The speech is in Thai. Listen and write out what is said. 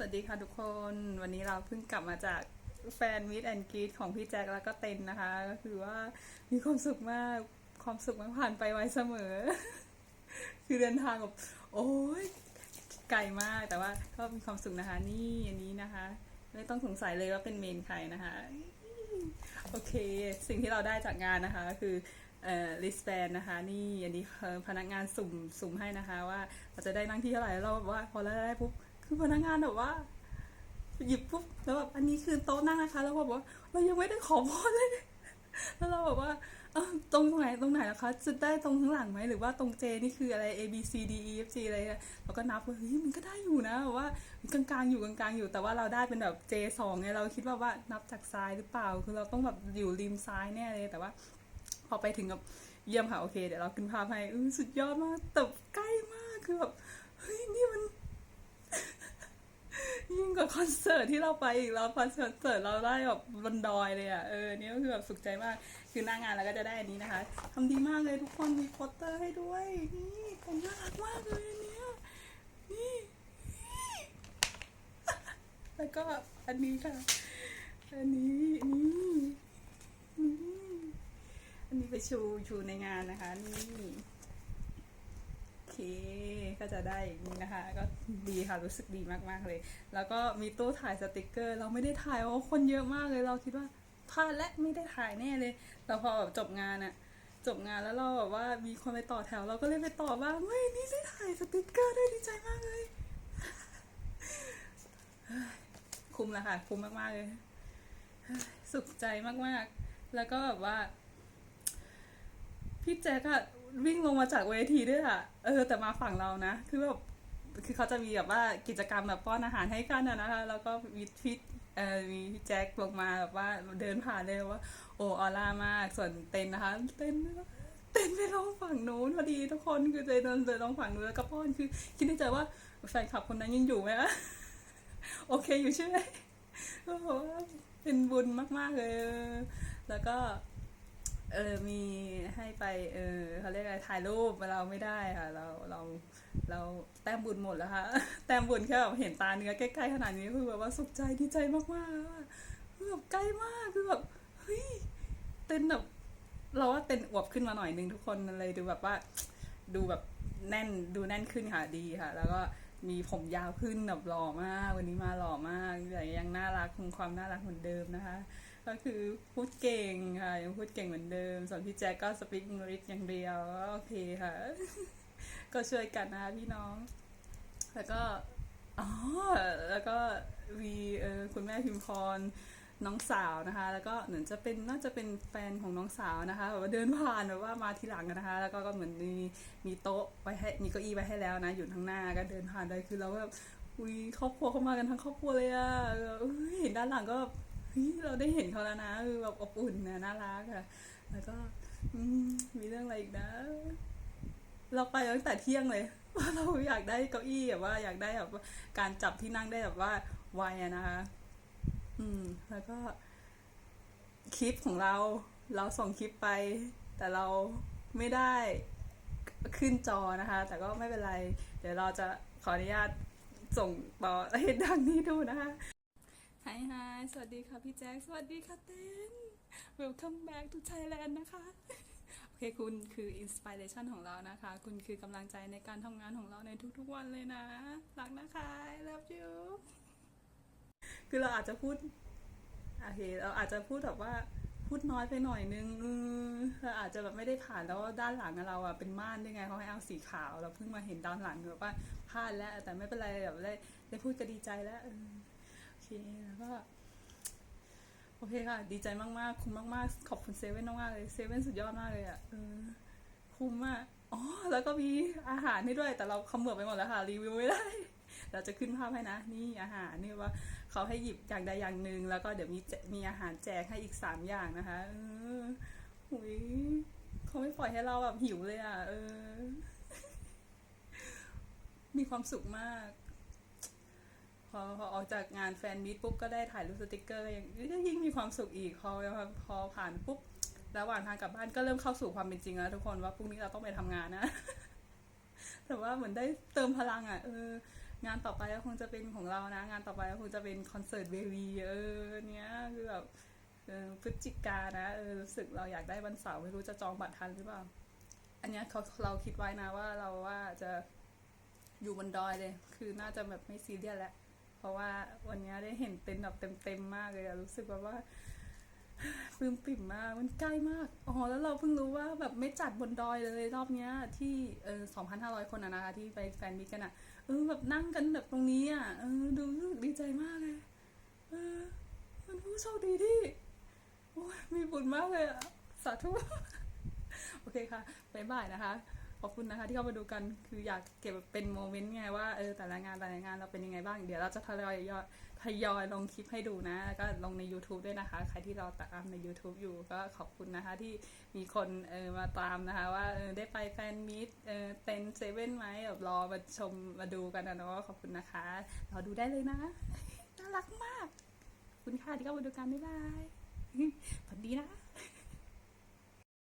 วัสดีค่ะทุกคน วันนี้เราเพิ่งกลับมาจากแฟนมิตแอนกรีดของพี่แจ็คแล้วก็เต็นนะคะ ก็คือว่ามีความสุขมาก ความสุขมันผ่านไปไวเสมอ คือเดินทางแบบโอ้ยไกลมากแต่ว่าก็มีความสุขนะคะ นี่อันนี้นะคะ ไม่ต้องสงสัยเลยว่าเป็นเมนใครนะคะ โอเค สิ่งที่เราได้จากงานนะคะก็คือเอ่อลิสแบนนะคะนี่อันนี้พนักงานสุ่มสุ่มให้นะคะ ว่าเราจะได้นั่งที่เท่าไหร่เราแบบว่าพอเราได้ปุ๊บ คือพนักงานแบบว่า หยิบปุ๊บแล้วแบบอันนี้คือโต๊ะนั่งนะคะ แล้วก็บอกว่าเรายังไม่ได้ขอพรเลย แล้วเราแบบว่าเอ้าตรงไหนตรงไหนนะคะจะได้ตรงข้างหลังไหมหรือว่าตรงเจนี่คืออะไร A B C D E F G อะไรเราก็นับว่าเฮ้ยมันก็ได้อยู่นะแบบว่ากลางๆอยู่กลางๆอยู่แต่ว่าเราได้เป็นแบบ J สองไงเราคิดว่าว่านับจากซ้ายหรือเปล่า คือเราต้องแบบอยู่ริมซ้ายแน่เลยแต่ว่า พอไปถึงกับเยี่ยมค่ะโอเคเดี๋ยวเราขึ้นภาพให้สุดยอดมากแต่ใกล้มากคือแบบเฮ้ยนี่มัน ยิ่งกว่า คอนเสิร์ตที่เราไปอีกแล้วคอนเสิร์ตเราได้แบบบนดอยเลยอะเออนี่ก็คือแบบสุขใจมากคือหน้างานเราก็จะได้อันนี้นะคะทำดีมากเลยทุกคนมีโปสเตอร์ให้ด้วยนี่ผมน่ารักมากเลยนเนี้ยนี่แล้วก็อันนี้ค่ะ อันนี้นี่อันนี้ไปชูชูในงานนะคะนี่ เคก็จะได้อย่างนี้นะคะ ก็ดีค่ะรู้สึกดีมากๆเลย แล้วก็มีตู้ถ่ายสติกเกอร์ เราไม่ได้ถ่ายเพราะคนเยอะมากเลย เราคิดว่าพลาดและไม่ได้ถ่ายแน่เลยแต่พอแบบจบงานอะจบงานแล้วเราแบบว่ามีคนไปต่อแถว เราก็เลยไปต่อบ้างเฮ้ยนี่ได้ถ่ายสติกเกอร์ได้ดีใจมากเลย คุ้มแล้วค่ะ คุ้มมากๆเลย สุขใจมากๆ แล้วก็แบบว่า พี่แจ๊กอะ วิ่งลงมาจากเวทีด้วยอะเออ แต่มาฝั่งเรานะ คือแบบ คือเขาจะมีแบบว่ากิจกรรมแบบป้อนอาหารให้กันอะนะคะ แล้วก็มีพี่เอ่อมีพี่แจ็คลงมาแบบว่าเดินผ่านเลยว่า โอ้ออร่ามาก ส่วนเต้นนะคะ เต้นเต้นไปลงฝั่งนู้นพอดีทุกคนคือเจเดินเดินลงฝั่งนู้นแล้วก็ป้อนคือ คิดในใจว่าแฟนคลับคนนั้นยังอยู่ไหมอะโอเคอยู่ใช่ไหมก็บอกว่าเป็นบุญมาก ๆ เลย แล้วก็ เออมีให้ไปเออเขาเรียกอะไรถ่ายรูปเราไม่ได้ค่ะ เราเราเราแต้มบุญหมดแล้วค่ะแต้มบุญแค่แบบเห็นตาเนื้อใกล้ๆขนาดนี้คือแบบว่าสุขใจดีใจมากๆแล้วอะคือแบบใกล้มากคือแบบเฮ้ยเต้นแบบเราว่าเต้นอวบขึ้นมาหน่อยนึงทุกคนมันเลยดูแบบว่า ดูแบบแน่นดูแน่นขึ้นค่ะดีค่ะ แล้วก็มีผมยาวขึ้นแบบหล่อมาก วันนี้มาหล่อมากแต่ยังน่ารักคงความน่ารักเหมือนเดิมนะคะ ก็คือพูดเก่งค่ะ ยังพูดเก่งเหมือนเดิม ส่วนพี่แจ็คก็สปีกอังกฤษอย่างเดียวก็โอเคค่ะ ก็ช่วยกันนะคะพี่น้อง แล้วก็อ๋อแล้วก็มีคุณแม่พิมพรน้องสาวนะคะ แล้วก็เหมือนจะเป็นน่าจะเป็นแฟนของน้องสาวนะคะแบบว่าเดินผ่านแบบว่ามาทีหลังนะคะ แล้วก็ก็เหมือนมีมีโต๊ะไว้ให้มีเก้าอี้ไว้ให้แล้วนะ อยู่ทางหน้าก็เดินผ่านได้คือเราแบบอุ้ยครอบครัวเขามากันทั้งครอบครัวเลยอะเออเห็นด้านหลังก็ เราได้เห็นเขาแล้วนะคือแบบอบอุ่นนะน่ารักอะแล้วก็มีเรื่องอะไรอีกนะ เราไปตั้งแต่เที่ยงเลยว่าเราอยากได้เก้าอี้แบบว่าอยากได้แบบการจับที่นั่งได้แบบว่าไวอะนะคะอืม แล้วก็ คลิปของเรา เราส่งคลิปไป แต่เราไม่ได้ขึ้นจอนะคะ แต่ก็ไม่เป็นไร เดี๋ยวเราจะขออนุญาตส่งต่อให้ดังนี้ดูนะคะ ไฮไฮสวัสดีค่ะพี่แจ็ค สวัสดีค่ะเต้น Welcome back to Thailand นะคะ โอเคคุณคืออินสปิเรชันของเรานะคะ คุณคือกำลังใจในการทำงานของเราในทุกๆวันเลยนะ รักนะคะ I love you คือเราอาจจะพูดโอเคเราอาจจะพูดแบบว่าพูดน้อยไปหน่อยนึงเราอาจจะแบบไม่ได้ผ่านแล้วด้านหลังอะเราอะเป็นม่านด้ไงเขาให้เอาสีขาว เราเพิ่งมาเห็นด้านหลังแบบว่าพลาดแล้วแต่ไม่เป็นไรแบบได้ได้พูดก็ดีใจแล้ว แล้วก็โอเคค่ะ ดีใจมากๆ คุ้มมากๆ ขอบคุณเซเว่นมากๆเลยเซเว่นสุดยอดมากเลยอะเออคุ้มมากอ๋อแล้วก็มีอาหารให้ด้วย แต่เราขมือบไปหมดแล้วค่ะ รีวิวไม่ได้เราจะขึ้นภาพให้นะ นี่อาหารนี่ว่าเขาให้หยิบอย่างใดอย่างหนึ่งแล้วก็เดี๋ยวมีมีอาหารแจกให้อีกสามอย่างนะคะเออหุยเขาไม่ปล่อยให้เราแบบหิวเลยอะเออ มีความสุขมาก พอพอออกจากงานแฟนมิตปุ๊บก็ได้ถ่ายรูปสติกเกอร์ยังยิ่งมีความสุขอีกพอพอผ่านปุ๊บระหว่างทางกลับบ้านก็เริ่มเข้าสู่ความเป็นจริงแล้วทุกคนว่าพรุ่งนี้เราต้องไปทำงานนะ แต่ว่าเหมือนได้เติมพลังอะเอองานต่อไปก็คงจะเป็นของเรานะ งานต่อไปก็คงจะเป็นคอนเสิร์ตเววีเออเนี้ยคือแบบพฤศจิกานะเออรู้สึกเราอยากได้วันเสาร์ไม่รู้จะจองบัตรทันหรือเปล่า อันเนี้ยเขาเราคิดไว้นะว่าเราว่าจะอยู่บนดอยเลย คือน่าจะแบบไม่ซีเรียสแหละ เพราะว่าวันนี้ได้เห็นเต็นท์แบบเต็มๆมากเลยอะรู้สึกแบบว่าปลื้มปิ่มมากมันใกล้มากอ๋อแล้วเราเพิ่งรู้ว่าแบบไม่จัดบนดอยเลยรอบเนี้ย ที่เออ2,500คนอะนะคะที่ไปแฟนมิตกันอะเออแบบนั่งกันแบบตรงนี้อะเออดูรู้สึกดีใจมากเลยเออมันผู้โชคดีที่โอ้ยมีบุญมากเลยอะสาธุ โอเคค่ะบ๊ายบายนะคะ ขอบคุณนะคะที่เข้ามาดูกันคืออยากเก็บเป็นโมเมนต์ไงว่าเออแต่ละงานแต่ละงานเราเป็นยังไงบ้าง เดี๋ยวเราจะทยอยทยอยลงคลิปให้ดูนะ แล้วก็ลงใน YouTube ด้วยนะคะ ใครที่รอตามใน YouTube อยู่ก็ขอบคุณนะคะที่มีคนเออมาตามนะคะ ว่าเออได้ไปแฟนมิตเออเต็นเซเว่นไหมแบบรอมาชมมาดูกันนะเนาะขอบคุณนะคะรอดูได้เลยนะน่ารักมาก คุณค่ะที่เข้ามาดูกันบ๊ายบายฝันดีนะ